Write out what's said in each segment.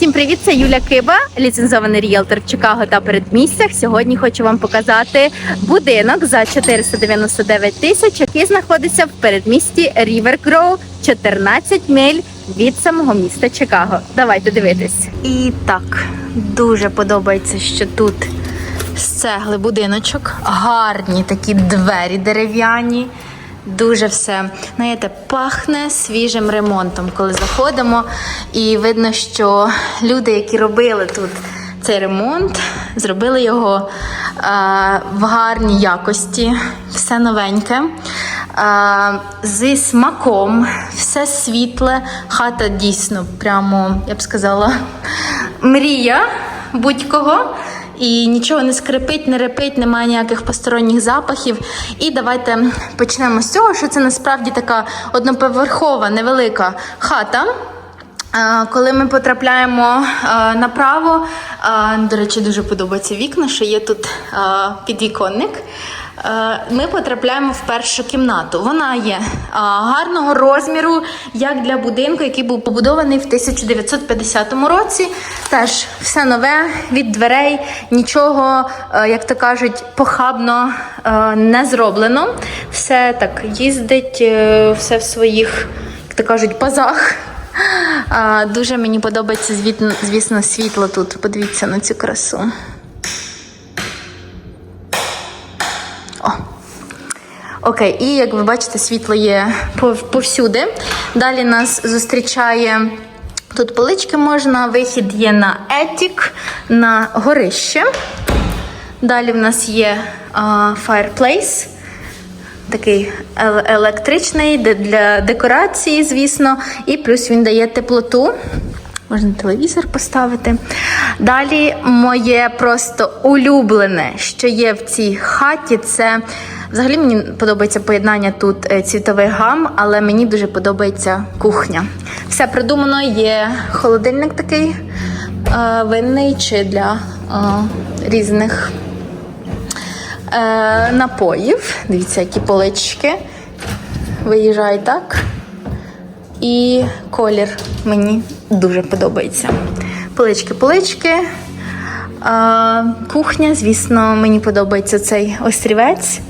Всім привіт! Це Юля Киба, ліцензований ріелтор в Чикаго та передмістях. Сьогодні хочу вам показати будинок за 499 тисяч, який знаходиться в передмісті Grove, 14 миль від самого міста Чикаго. Давайте дивитись. І так, дуже подобається, що тут з цегли будиночок, гарні такі двері дерев'яні. Дуже все, знаєте, пахне свіжим ремонтом, коли заходимо. І видно, що люди, які робили тут цей ремонт, зробили його е, в гарній якості, все новеньке. Е, зі смаком, все світле, хата дійсно прямо, я б сказала, мрія будь-кого. І нічого не скрипить, не репить, немає ніяких посторонніх запахів. І давайте почнемо з цього, що це насправді така одноповерхова невелика хата. Коли ми потрапляємо е, направо, е, до речі, дуже подобаються вікна, що є тут е, підвіконник. Ми потрапляємо в першу кімнату. Вона є гарного розміру, як для будинку, який був побудований в 1950 році. Теж все нове від дверей, нічого, як то кажуть, похабно не зроблено. Все так їздить, все в своїх, як то кажуть, пазах. А, Дуже мені подобається, звісно, світло тут. Подивіться на цю красу. О. Окей, і як ви бачите, світло є повсюди. Далі нас зустрічає. Тут полички можна, вихід є на етік, на горище. Далі в нас є а, fireplace, такий електричний для декорації, звісно, і плюс він дає теплоту. Можна телевізор поставити. Далі моє просто улюблене, що є в цій хаті, це взагалі мені подобається поєднання тут е, цвітових гам, але мені дуже подобається кухня. Все придумано, є холодильник такий е, винний чи для е, різних е, напоїв. Дивіться, які полички. Виїжджає так. І колір мені дуже подобається. Полички, полички. А, кухня, звісно, мені подобається цей острівець.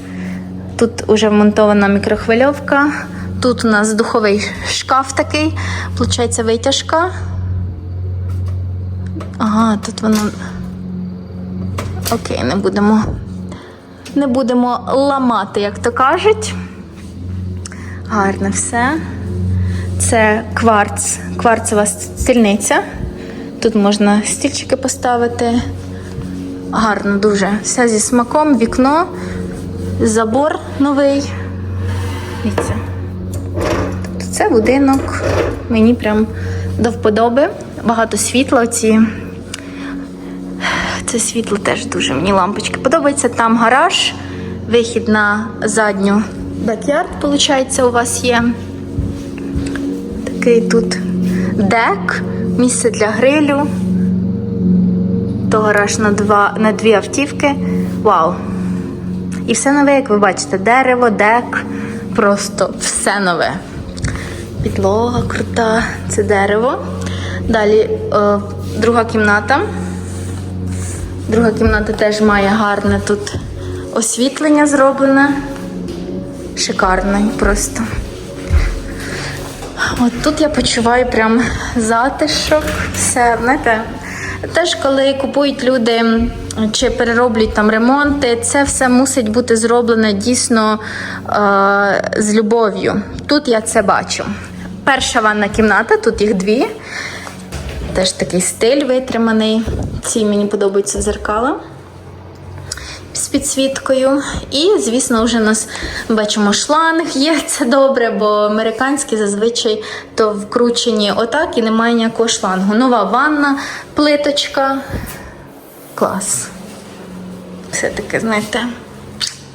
Тут вже вмонтована мікрохвильовка. Тут у нас духовий шкаф такий, виходить, витяжка. Ага, тут воно. Окей, не будемо. Не будемо ламати, як то кажуть. Гарне все. Це кварц, кварцева стільниця. Тут можна стільчики поставити. Гарно дуже. Все зі смаком, вікно, забор новий. Дивіться. Тобто це будинок. Мені прям до вподоби. Багато світла. Ці. Це світло теж дуже мені лампочки подобається. Там гараж, вихід на задню бекярд, виходить, у вас є. Такий тут дек, місце для грилю. То гараж на, два, на дві автівки. Вау! І все нове, як ви бачите, дерево, дек, просто все нове. Підлога крута, це дерево. Далі е, друга кімната. Друга кімната теж має гарне тут освітлення зроблене. Шикарне просто. От тут я почуваю прям затишок, все, знаєте. Теж коли купують люди чи перероблюють там ремонти, це все мусить бути зроблене дійсно е- з любов'ю. Тут я це бачу. Перша ванна кімната, тут їх дві. Теж такий стиль витриманий. Ці мені подобаються зеркала з підсвіткою. І, звісно, вже у нас бачимо шланг є. Це добре, бо американські зазвичай то вкручені отак і немає ніякого шлангу. Нова ванна, плиточка. Клас. Все таке, знаєте,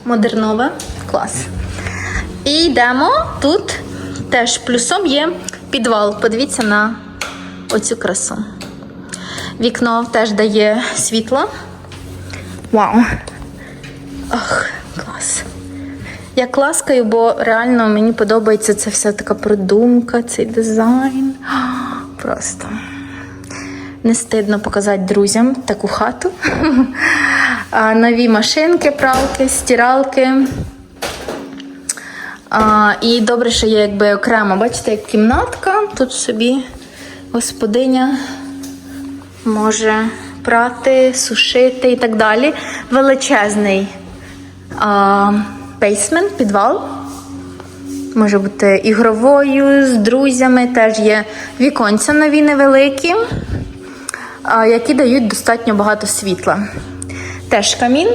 модернове. Клас. І йдемо. Тут теж плюсом є підвал. Подивіться на оцю красу. Вікно теж дає світло. Вау! Ах, клас. Я класкаю, бо реально мені подобається це вся така продумка, цей дизайн. Просто. Не стидно показати друзям таку хату. А, Нові машинки, пралки, стиралки. А, і добре, що є якби окремо, бачите, як кімнатка. Тут собі господиня може прати, сушити і так далі. Величезний а, бейсмент, підвал. Може бути ігровою, з друзями. Теж є віконця нові невеликі, а, які дають достатньо багато світла. Теж камін.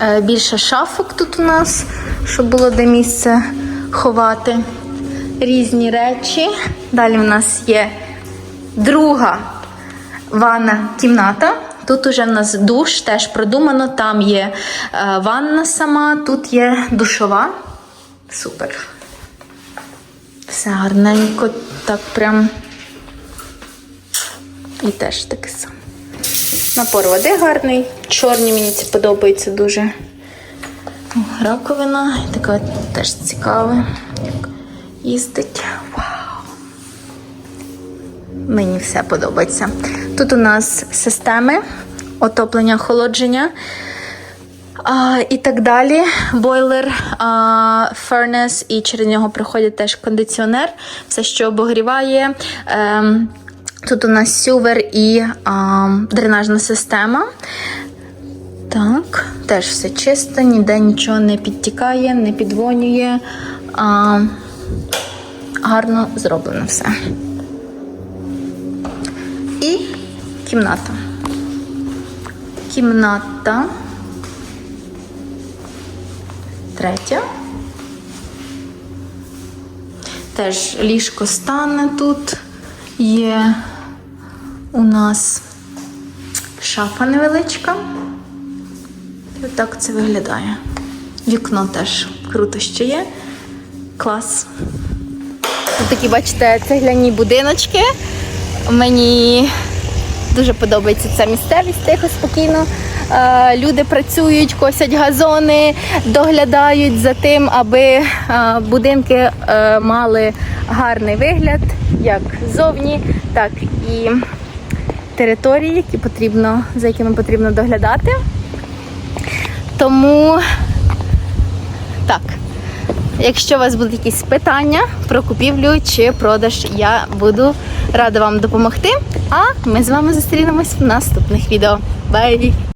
Е, Більше шафок тут у нас, щоб було де місце ховати різні речі. Далі в нас є друга ванна кімната. Тут уже в нас душ, теж продумано. Там є е, ванна сама, тут є душова. Супер. Все гарненько, так прям. І теж таке саме. Напор води гарний. Чорні мені це подобається дуже. Раковина, така теж цікава. Як їздить. Вау! Мені все подобається. Тут у нас системи отоплення, охолодження. А, і так далі. Бойлер, а, фернес, і через нього проходить теж кондиціонер, все, що обогріває. Ем, тут у нас сювер і а, дренажна система. Так, теж все чисто, ніде нічого не підтікає, не підвонює. А, гарно зроблено все. І кімната. Кімната. Третя. Теж ліжко стане тут. Є у нас шафа невеличка. І отак це виглядає. Вікно теж круто що є. Клас. Тут такі, бачите, цегляні будиночки. Мені дуже подобається ця місцевість тихо, спокійно. Е, Люди працюють, косять газони, доглядають за тим, аби е, будинки е, мали гарний вигляд, як зовні, так і території, які потрібно, за якими потрібно доглядати. Тому так. Якщо у вас будуть якісь питання про купівлю чи продаж, я буду рада вам допомогти. А ми з вами зустрінемось в наступних відео. Бай!